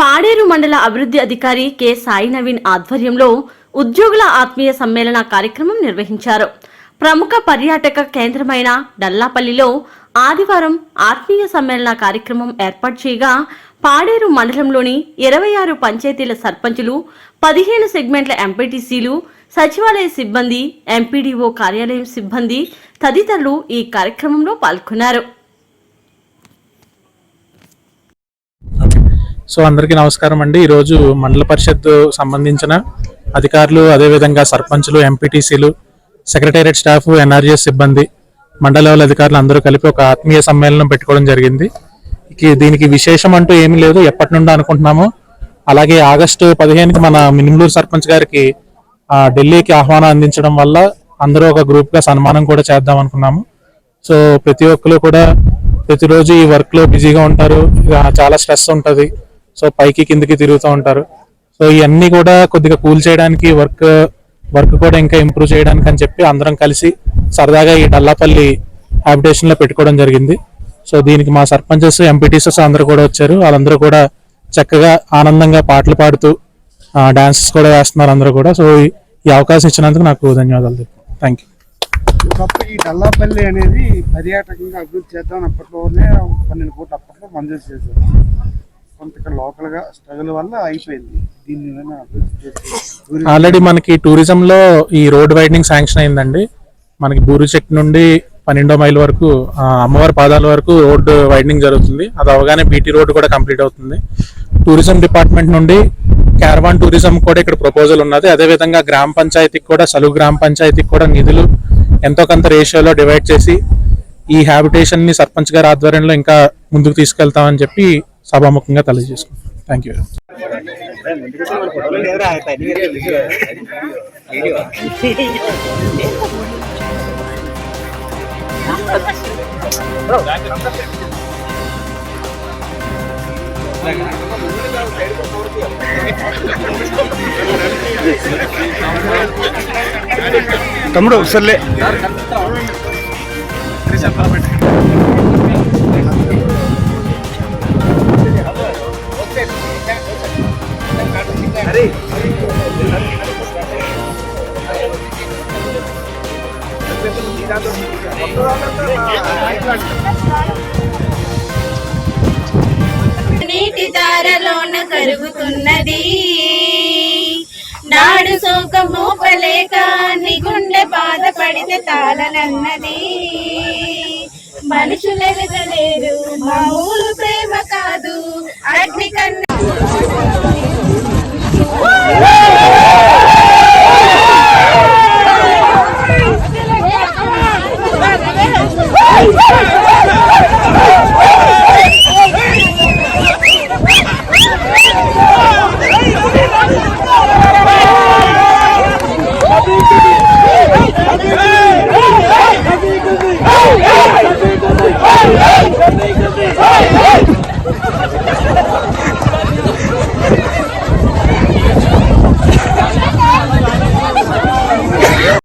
పాడేరు మండల అభివృద్ధి అధికారి కె. సాయి నవీన్ ఆధ్వర్యంలో ఉద్యోగుల ఆత్మీయ సమ్మేళన కార్యక్రమం నిర్వహించారు. ప్రముఖ పర్యాటక కేంద్రమైన డల్లాపల్లిలో ఆదివారం ఆత్మీయ సమ్మేళన కార్యక్రమం ఏర్పాటు చేయగా పాడేరు మండలంలోని ఇరవై ఆరు పంచాయతీల సర్పంచులు పదిహేను సెగ్మెంట్ల ఎంపీటీసీలు సచివాలయ సిబ్బంది ఎంపీడీఓ కార్యాలయం సిబ్బంది తదితరులు ఈ కార్యక్రమంలో పాల్గొన్నారు. సో అందరికీ నమస్కారం అండి. ఈరోజు మండల పరిషత్ సంబంధించిన అధికారులు అదేవిధంగా సర్పంచులు ఎంపీటీసీలు సెక్రటేరియట్ స్టాఫ్ ఎన్ఆర్జీఎస్ సిబ్బంది మండల లెవెల్ అధికారులు అందరూ కలిపి ఒక ఆత్మీయ సమ్మేళనం పెట్టుకోవడం జరిగింది. దీనికి విశేషం అంటూ ఏమీ లేదు. ఎప్పటి నుండో అనుకుంటున్నాము. అలాగే ఆగస్టు పదిహేనుకి మన మినిమలూరు సర్పంచ్ గారికి ఆ, ఢిల్లీకి ఆహ్వానం అందించడం వల్ల అందరూ ఒక గ్రూప్గా సన్మానం కూడా చేద్దాం అనుకున్నాము. సో ప్రతి ఒక్కరు కూడా ప్రతిరోజు ఈ వర్క్లో బిజీగా ఉంటారు. చాలా స్ట్రెస్ ఉంటుంది. సో పైకి కిందికి తిరుగుతూ ఉంటారు. సో ఇవన్నీ కూడా కొద్దిగా కూల్ చేయడానికి వర్క్ వర్క్ కూడా ఇంకా ఇంప్రూవ్ చేయడానికి అని చెప్పి అందరం కలిసి సరదాగా ఈ డల్లాపల్లి హ్యాబిటేషన్లో పెట్టుకోవడం జరిగింది. సో దీనికి మా సర్పంచెస్ ఎంపీటీసెస్ అందరూ కూడా వచ్చారు. వాళ్ళందరూ కూడా చక్కగా ఆనందంగా పాటలు పాడుతూ డాన్సెస్ కూడా వేస్తున్నారు అందరూ కూడా. సో ఈ- ఈ అవకాశం ఇచ్చినందుకు నాకు ధన్యవాదాలు థ్యాంక్ యూ ఒకప్పుడు ఈ డల్లాపల్లి అనేది పర్యాటకంగా అభివృద్ధి చేద్దాం అప్పట్లోనే పన్నెండు కోట్లు అప్పట్లో మంజూరు చేశారు. కొంత ఇక్కడ లోకల్గా స్ట్రగుల్ వల్ల అయిపోయింది. దీన్ని ఆల్రెడీ మనకి టూరిజం లో ఈ రోడ్ వైడనింగ్ శాంక్షన్ అయిందండి. మనకి బూరు నుండి పన్నెండో మైల్ వరకు అమ్మవారి పాదాల వరకు రోడ్డు వైడనింగ్ జరుగుతుంది. అది అవగానే బీటీ రోడ్ కూడా కంప్లీట్ అవుతుంది. టూరిజం డిపార్ట్మెంట్ నుండి క్యారవాన్ టూరిజం కూడా ఇక్కడ ప్రపోజల్ ఉన్నది. అదే విధంగా గ్రామ పంచాయతీకి కూడా సలుగు గ్రామ పంచాయతీకి కూడా నిధులు ఎంతో కొంత రేషియోలో డివైడ్ చేసి ఈ హ్యాబిటేషన్ని సర్పంచ్ గారి ఆధ్వర్యంలో ఇంకా ముందుకు తీసుకెళ్తామని చెప్పి సభాముఖంగా తెలియజేసుకుంటాం థ్యాంక్ యూ తమ్ముడు సర్లే నీటి దారలోన కరుగుతున్నది. నాడు శోకము పలేక నీ గుండె బాధపడితే తాళనన్నది. మనుషులెదలేరు ఊరు ప్రేమ కాదు అగ్ని కన్నా Oh,